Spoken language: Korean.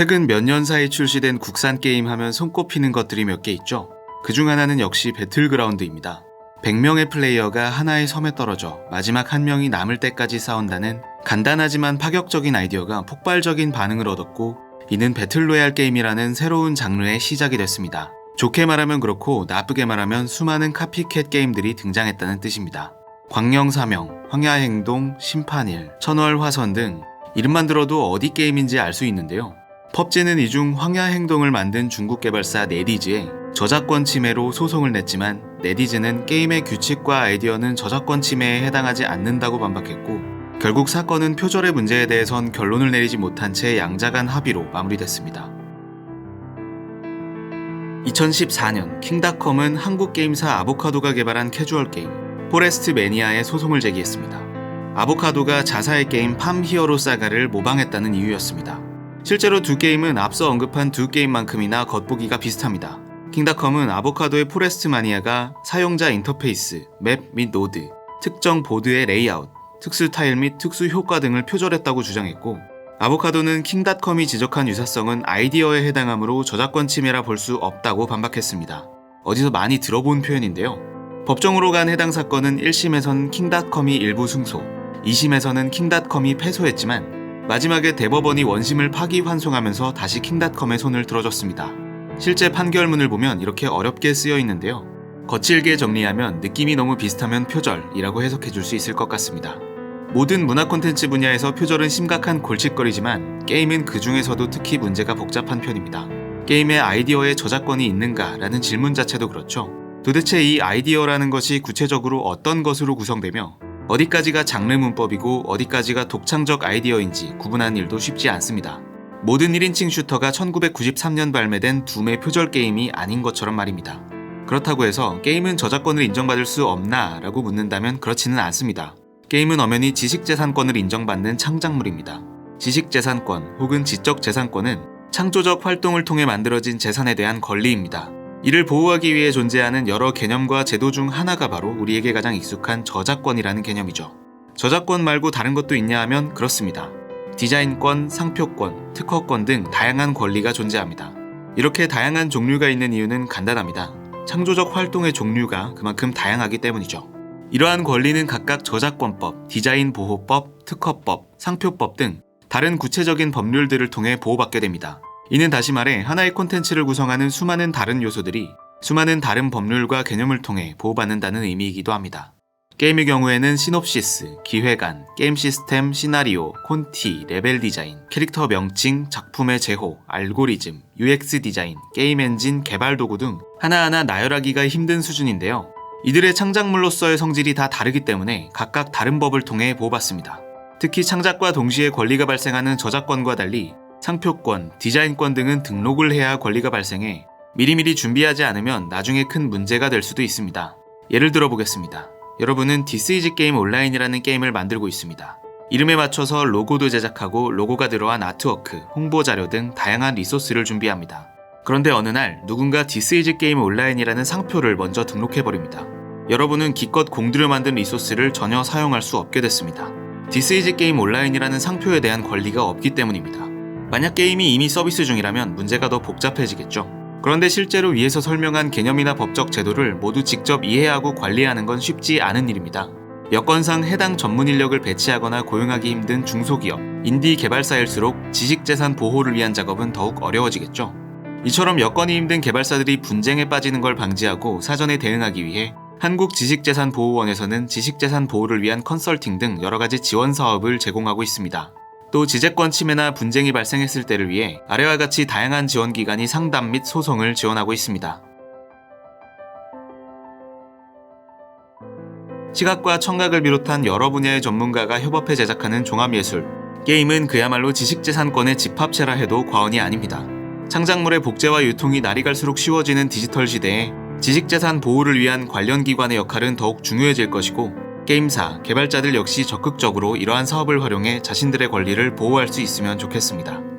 최근 몇 년 사이 출시된 국산 게임 하면 손꼽히는 것들이 몇 개 있죠. 그중 하나는 역시 배틀그라운드입니다. 100명의 플레이어가 하나의 섬에 떨어져 마지막 한 명이 남을 때까지 싸운다는 간단하지만 파격적인 아이디어가 폭발적인 반응을 얻었고 이는 배틀로얄 게임이라는 새로운 장르의 시작이 됐습니다. 좋게 말하면 그렇고 나쁘게 말하면 수많은 카피캣 게임들이 등장했다는 뜻입니다. 광령사명, 황야행동, 심판일, 천월화선 등 이름만 들어도 어디 게임인지 알 수 있는데요. 펍지는 이 중 황야 행동을 만든 중국 개발사 네디즈에 저작권 침해로 소송을 냈지만 네디즈는 게임의 규칙과 아이디어는 저작권 침해에 해당하지 않는다고 반박했고 결국 사건은 표절의 문제에 대해선 결론을 내리지 못한 채 양자간 합의로 마무리됐습니다. 2014년 킹닷컴은 한국 게임사 아보카도가 개발한 캐주얼 게임 포레스트 매니아에 소송을 제기했습니다. 아보카도가 자사의 게임 팜 히어로 사가를 모방했다는 이유였습니다. 실제로 두 게임은 앞서 언급한 두 게임만큼이나 겉보기가 비슷합니다. 킹닷컴은 아보카도의 포레스트 마니아가 사용자 인터페이스, 맵 및 노드, 특정 보드의 레이아웃, 특수 타일 및 특수 효과 등을 표절했다고 주장했고 아보카도는 킹닷컴이 지적한 유사성은 아이디어에 해당하므로 저작권 침해라 볼 수 없다고 반박했습니다. 어디서 많이 들어본 표현인데요. 법정으로 간 해당 사건은 1심에선 킹닷컴이 일부 승소, 2심에서는 킹닷컴이 패소했지만 마지막에 대법원이 원심을 파기환송하면서 다시 킹닷컴의 손을 들어줬습니다. 실제 판결문을 보면 이렇게 어렵게 쓰여 있는데요. 거칠게 정리하면 느낌이 너무 비슷하면 표절이라고 해석해 줄 수 있을 것 같습니다. 모든 문화 콘텐츠 분야에서 표절은 심각한 골칫거리지만 게임은 그 중에서도 특히 문제가 복잡한 편입니다. 게임의 아이디어에 저작권이 있는가라는 질문 자체도 그렇죠. 도대체 이 아이디어라는 것이 구체적으로 어떤 것으로 구성되며 어디까지가 장르 문법이고 어디까지가 독창적 아이디어인지 구분하는 일도 쉽지 않습니다. 모든 1인칭 슈터가 1993년 발매된 둠의 표절 게임이 아닌 것처럼 말입니다. 그렇다고 해서 게임은 저작권을 인정받을 수 없나 라고 묻는다면 그렇지는 않습니다. 게임은 엄연히 지식재산권을 인정받는 창작물입니다. 지식재산권 혹은 지적재산권은 창조적 활동을 통해 만들어진 재산에 대한 권리입니다. 이를 보호하기 위해 존재하는 여러 개념과 제도 중 하나가 바로 우리에게 가장 익숙한 저작권이라는 개념이죠. 저작권 말고 다른 것도 있냐 하면 그렇습니다. 디자인권, 상표권, 특허권 등 다양한 권리가 존재합니다. 이렇게 다양한 종류가 있는 이유는 간단합니다. 창조적 활동의 종류가 그만큼 다양하기 때문이죠. 이러한 권리는 각각 저작권법, 디자인 보호법, 특허법, 상표법 등 다른 구체적인 법률들을 통해 보호받게 됩니다. 이는 다시 말해 하나의 콘텐츠를 구성하는 수많은 다른 요소들이 수많은 다른 법률과 개념을 통해 보호받는다는 의미이기도 합니다. 게임의 경우에는 시놉시스, 기획안, 게임 시스템, 시나리오, 콘티, 레벨 디자인, 캐릭터 명칭, 작품의 제호, 알고리즘, UX 디자인, 게임 엔진, 개발 도구 등 하나하나 나열하기가 힘든 수준인데요. 이들의 창작물로서의 성질이 다 다르기 때문에 각각 다른 법을 통해 보호받습니다. 특히 창작과 동시에 권리가 발생하는 저작권과 달리 상표권, 디자인권 등은 등록을 해야 권리가 발생해 미리미리 준비하지 않으면 나중에 큰 문제가 될 수도 있습니다. 예를 들어 보겠습니다. 여러분은 디스이즈 게임 온라인이라는 게임을 만들고 있습니다. 이름에 맞춰서 로고도 제작하고 로고가 들어간 아트워크, 홍보 자료 등 다양한 리소스를 준비합니다. 그런데 어느 날 누군가 디스이즈 게임 온라인이라는 상표를 먼저 등록해버립니다. 여러분은 기껏 공들여 만든 리소스를 전혀 사용할 수 없게 됐습니다. 디스이즈 게임 온라인이라는 상표에 대한 권리가 없기 때문입니다. 만약 게임이 이미 서비스 중이라면 문제가 더 복잡해지겠죠. 그런데 실제로 위에서 설명한 개념이나 법적 제도를 모두 직접 이해하고 관리하는 건 쉽지 않은 일입니다. 여건상 해당 전문 인력을 배치하거나 고용하기 힘든 중소기업, 인디 개발사일수록 지식재산 보호를 위한 작업은 더욱 어려워지겠죠. 이처럼 여건이 힘든 개발사들이 분쟁에 빠지는 걸 방지하고 사전에 대응하기 위해 한국지식재산보호원에서는 지식재산 보호를 위한 컨설팅 등 여러 가지 지원 사업을 제공하고 있습니다. 또 지재권 침해나 분쟁이 발생했을 때를 위해 아래와 같이 다양한 지원 기관이 상담 및 소송을 지원하고 있습니다. 시각과 청각을 비롯한 여러 분야의 전문가가 협업해 제작하는 종합예술. 게임은 그야말로 지식재산권의 집합체라 해도 과언이 아닙니다. 창작물의 복제와 유통이 날이 갈수록 쉬워지는 디지털 시대에 지식재산 보호를 위한 관련 기관의 역할은 더욱 중요해질 것이고 게임사, 개발자들 역시 적극적으로 이러한 사업을 활용해 자신들의 권리를 보호할 수 있으면 좋겠습니다.